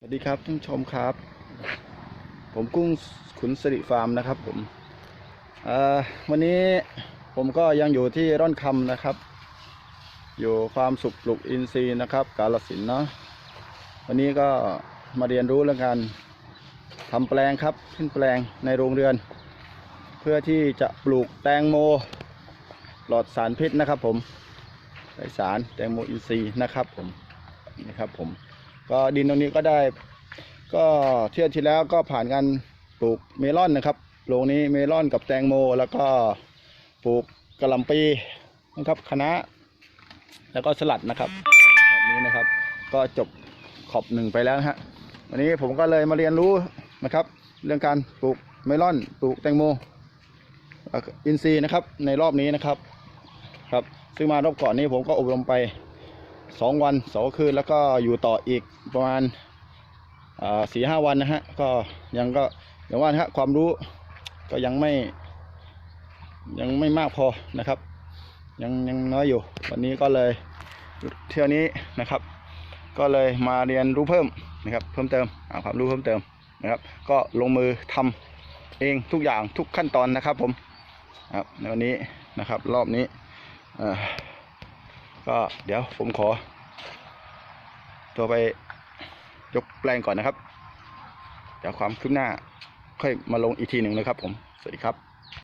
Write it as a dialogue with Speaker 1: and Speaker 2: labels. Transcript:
Speaker 1: สวัสดีครับท่านชมครับ ผมกุ้งขุนสิริฟาร์มนะครับผมวันนี้ผมก็ยังอยู่ที่ร่อนคำนะครับ อยู่ความสุขปลูกอินทรีย์นะครับ กาลสินเนาะวันนี้ก็มาเรียนรู้เรื่องการทำแปลงครับขึ้นแปลงในโรงเรือน เพื่อที่จะปลูกแตงโมหลอดสารพิษนะครับ ผมใส่สารแตงโมอินทรีย์นะครับผมนี่ครับผม ก็ดินตรงนี้ก็ได้ ก็เที่ยวที่แล้วก็ผ่านการปลูกเมลอนนะครับโรงนี้เมลอนกับแตงโม แล้วก็ปลูกกระหลำปีนะครับคะน้าแล้วก็สลัดนะครับแบบนี้นะครับ ก็จบขอบหนึ่งไปแล้วนะฮะวันนี้ผมก็เลยมาเรียนรู้นะครับ เรื่องการปลูกเมลอนปลูกแตงโมอินทรีย์นะครับในรอบนี้นะครับครับ ซึ่งมารอบก่อนนี้ผมก็อบรมไป สองวันสองคืนแล้วก็อยู่ต่ออีกประมาณสี่ห้าวันนะฮะก็ยังก็อย่างว่านะฮะความรู้ก็ยังไม่ ยังไม่มากพอนะครับ ยังยังน้อยอยู่ วันนี้ก็เลยเที่ยวนี้นะครับ ก็เลยมาเรียนรู้เพิ่มนะครับ เพิ่มเติมหาความรู้เพิ่มเติมนะครับ ก็ลงมือทำเองทุกอย่างทุกขั้นตอนนะครับผมครับในวันนี้นะครับรอบนี้อ่อ ก็เดี๋ยวผมขอ ตัวไปยกแปลงก่อนนะครับ เดี๋ยวความคืบหน้าค่อยมาลงอีกทีหนึ่งนะครับผม สวัสดีครับ